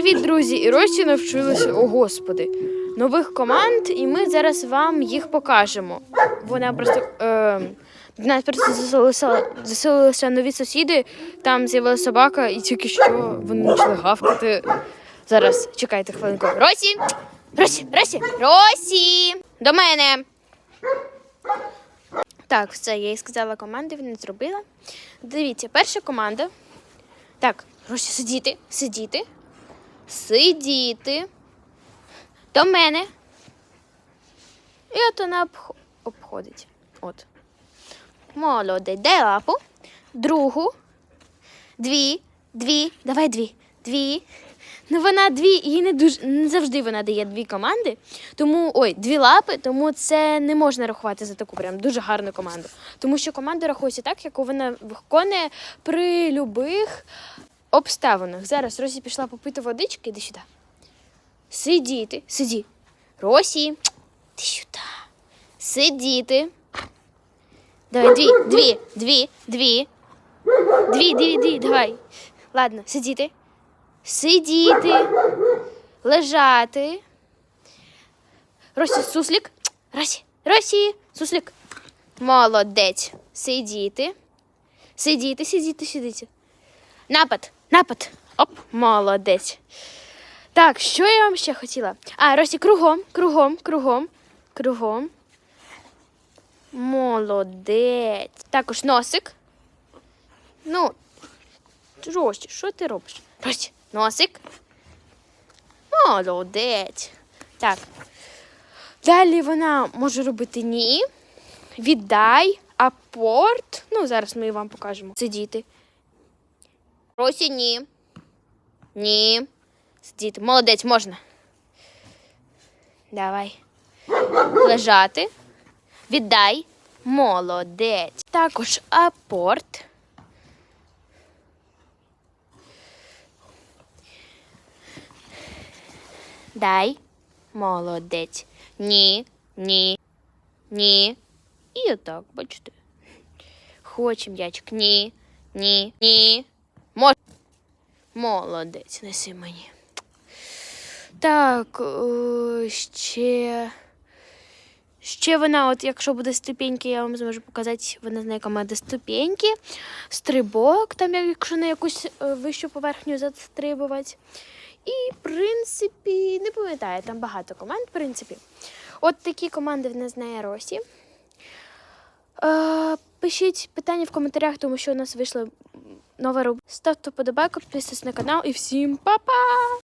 Привіт, друзі! І Росі навчилася, о господи, нових команд, і ми зараз вам їх покажемо. Вона просто е, нас просто заселилися, заселилися нові сусіди, там з'явилася собака, і тільки що вони почали гавкати. Зараз чекайте хвилинку. Росі! Росі! Росі! Росі! До мене! Так, все, я їй сказала команди, не зробила. Дивіться, перша команда. Так, Росі, сидіти, сидіти. Сидіти. До мене. І от вона обх- обходить. От. Молодець. Дай лапу. Другу. Дві. Дві. Давай дві. Дві. Ну вона дві, їй не дуже не завжди вона дає дві команди. Тому ой, дві лапи, тому це не можна рахувати за таку прям дуже гарну команду. Тому що команда рахується так, яку вона виконує при любих обставинах. Зараз Росі пішла попити водички, іди сюди. Сидіти, сиді. Росі, ти сюди. Сидіти. Давай, дві, дві, дві, дві. Дві, дві, дві, давай. Ладно, сидіти. Сидіти. Лежати. Росі, суслік. Росі, Росі, суслік. Молодець. Сидіти. Сидіти, сидіти, сидіти. Напад, напад. Оп, молодець. Так, що я вам ще хотіла? А, Росі, кругом, кругом, кругом, кругом. Молодець. Також носик. Ну, Росі, що ти робиш? Росі, носик. Молодець. Так. Далі вона може робити ні. Віддай, апорт. Ну, зараз ми вам покажемо. Сидіти. Росі, ні. Ні. Сидіти. Молодець, можна. Давай. Лежати. Віддай. Молодець. Також апорт. Дай. Молодець. Ні. Ні. Ні. І отак, бачите. Хоче м'ячик. Ні. Ні. Ні. Мож... Молодець, неси мені. Так, е, ще. Ще вона, от якщо буде ступеньки, я вам зможу показати, вона знає команда ступеньки, стрибок, там, якщо на якусь е, вищу поверхню застрибувати. І, в принципі, не пам'ятаю, там багато команд, в принципі. От такі команди в нас знає Росі. Е, пишіть питання в коментарях, тому що у нас вийшла нова рубрика. Ставте подобайку, підписуйтесь на канал і всім па-па!